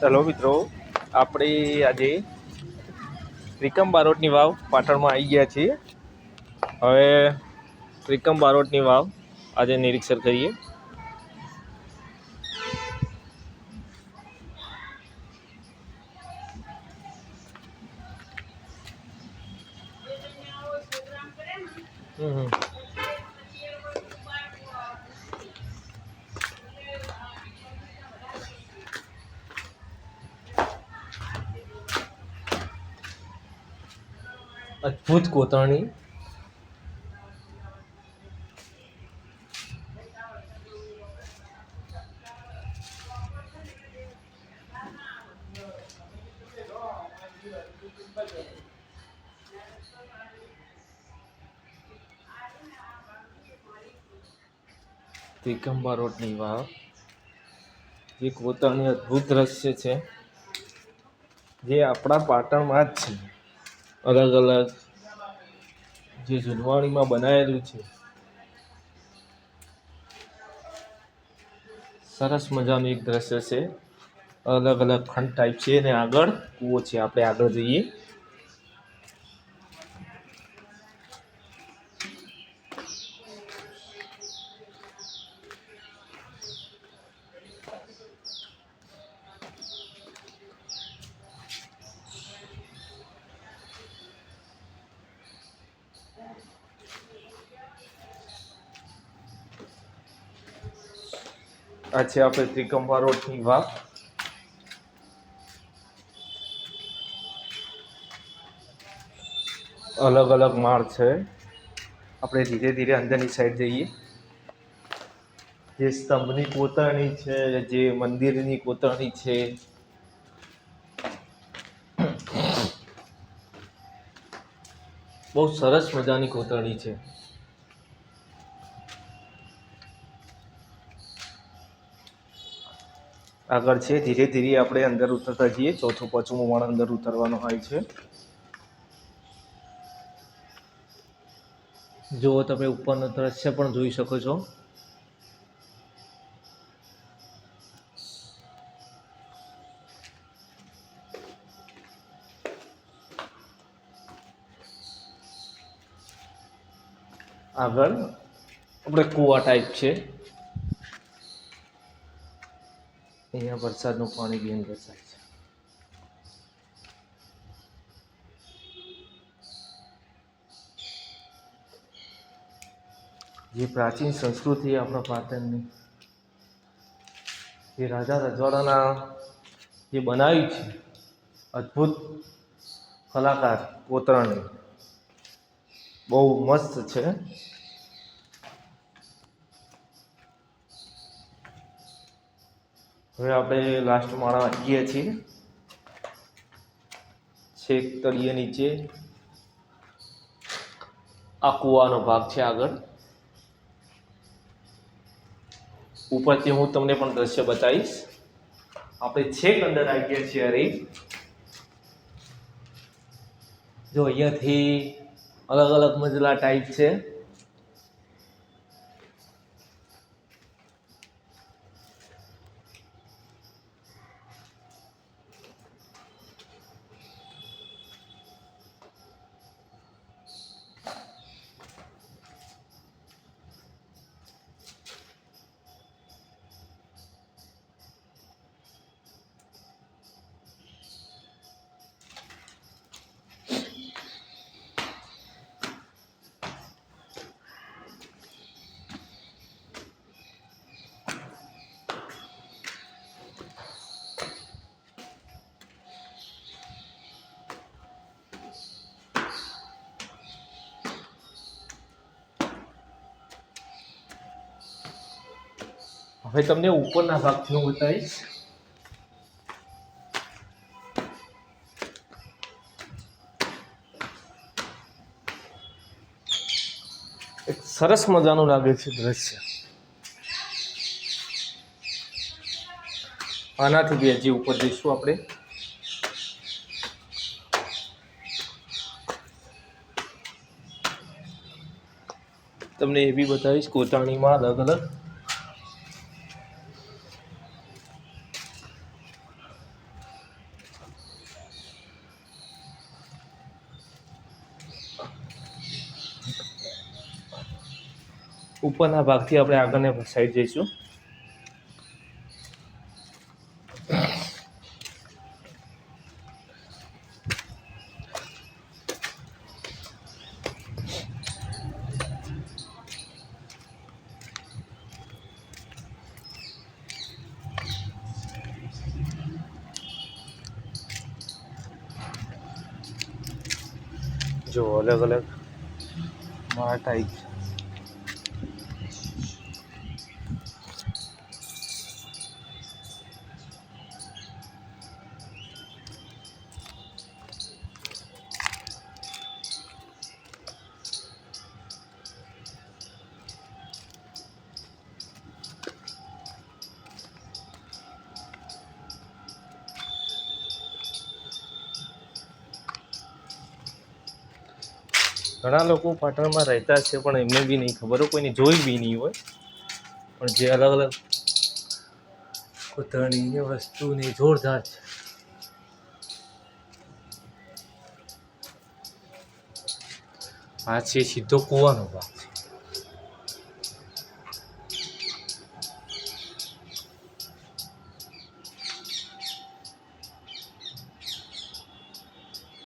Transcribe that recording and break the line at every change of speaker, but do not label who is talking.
Hello મિત્રો, આપણે આજે ત્રિકમ બારોટની વાવ પાટણમાં આવી ગયા છીએ હવે ત્રિકમ બારોટની વાવ આજે નિરીક્ષણ કરીએ હમ હમ. અદ્ભુત કોતરણી દિગંબા રોડની વાવ. જે કોતરણી અદ્ભુત દ્રશ્ય છે. જે આપણા પાટણમાં જ છે. અલગ અલગ જે જુનવાણીમાં બનાવેલું છે. સરસ મજાનું એક દ્રશ્ય છે. અલગ અલગ ખંડ ટાઈપ છે અને આગળ કૂવો છે. આપણે આગળ જઈએ. આ છે આપણે ત્રિકંબા રોડની વાવ અલગ અલગ માળ છે. આપણે ધીરે ધીરે અંદરની સાઈડ જઈએ. જે સ્તંભની કોતરણી છે, જે મંદિરની કોતરણી છે. બહુ સરસ મજાની કોતરણી છે. આગળ છે, ધીરે ધીરે આપણે અંદર ઉતરતા જઈએ. ચોથું, પાંચમું માળ અંદર ઉતરવાનો હોય છે. જો તમે ઉપરનું દ્રશ્ય પણ જોઈ શકો છો. આગળ, આપણે કુવા ટાઈપ છે. અહીંયા વરસાદનું પાણી બી અંદર જાય છે. જે પ્રાચીન સંસ્કૃતિ આપણા પાટણની, જે રાજા રજવાડાના જે બનાવી છે, અદ્ભુત કલાકાર કોતરણી બહુ મસ્ત છે. હવે આપણે લાસ્ટ માળા આવીએ છીએ. છેક તળીએ નીચે. આ કૂવાનો ભાગ છે આગળ. ઉપરથી હું તમને પણ દ્રશ્ય બતાવીશ. આપણે છેક અંદર આવી છીએ અરે. જો અહીંયાથી અલગ અલગ મજલા ટાઈપ છે. હવે તમને ઉપરના ભાગથી હું બતાવીશ. એક સરસ મજાનું લાગે છે દ્રશ્ય. આનાથી બી હજી ઉપર જઈશું આપણે. તમને એ બી બતાવીશ કોટાણીમાં અલગ અલગ. ઉપરના ભાગથી આપણે આગળને સાઈડ જઈશું. જો અલગ અલગ મારા ટાઈપ ઘણા લોકો પાટણમાં રહેતા છે, પણ એમને બી નહીં ખબર હોય કોઈને જોઈ બી નહીં હોય. પણ જે અલગ અલગ કોતરણીની વસ્તુની જોરદાર છે. આ છે સીધો કૂવાનો ભાગ. છે